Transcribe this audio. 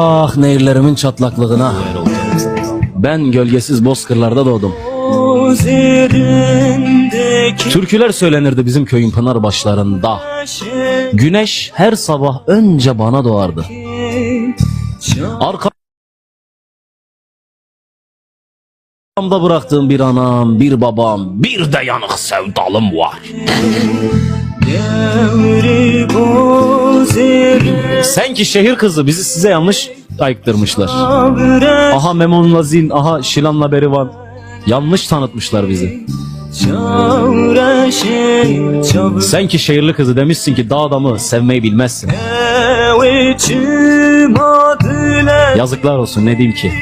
Bak nehirlerimin çatlaklığına. Ben gölgesiz bozkırlarda doğdum. Türküler söylenirdi bizim köyün pınar başlarında. Güneş her sabah önce bana doğardı. Arkamda bıraktığım bir anam, bir babam, bir de yanık sevdalım var. Sen ki şehir kızı bizi size yanlış ayıktırmışlar. Aha Memon Lazin, aha Şilan'la Berivan. Yanlış tanıtmışlar bizi. Sen ki şehirli kızı demişsin ki dağ adamı sevmeyi bilmezsin. Yazıklar olsun ne diyeyim ki.